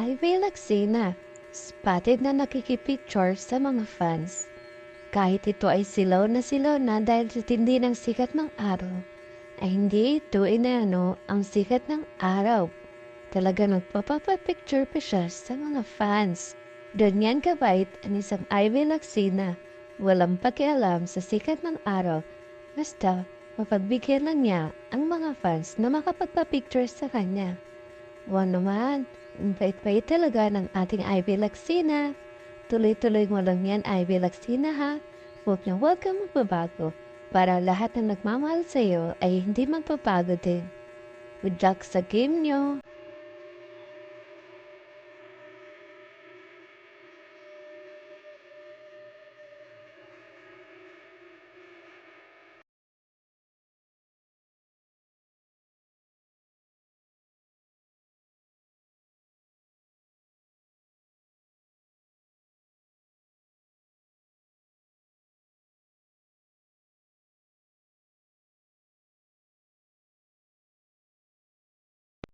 Ivy Laxina, spotted na nakikipicture sa mga fans. Kahit ito ay silaw na silaw na dahil sa tindi ng sikat ng araw, ay hindi ito inano ang sikat ng araw. Talaga nagpapapapicture pa siya sa mga fans. Doon yan kabait ang isang Ivy Laxina. Walang pakialam sa sikat ng araw. Basta, mapagbigyan lang niya ang mga fans na makapagpapicture sa kanya. Wow naman, ang bait-bait talaga ng ating Ivy Laxina. Tuloy-tuloy mo lang yan, Ivy Laxina ha. Huwag niyo huwag kang magbabago para lahat ng nagmamahal sa iyo ay hindi magbabago din. Good luck sa game niyo!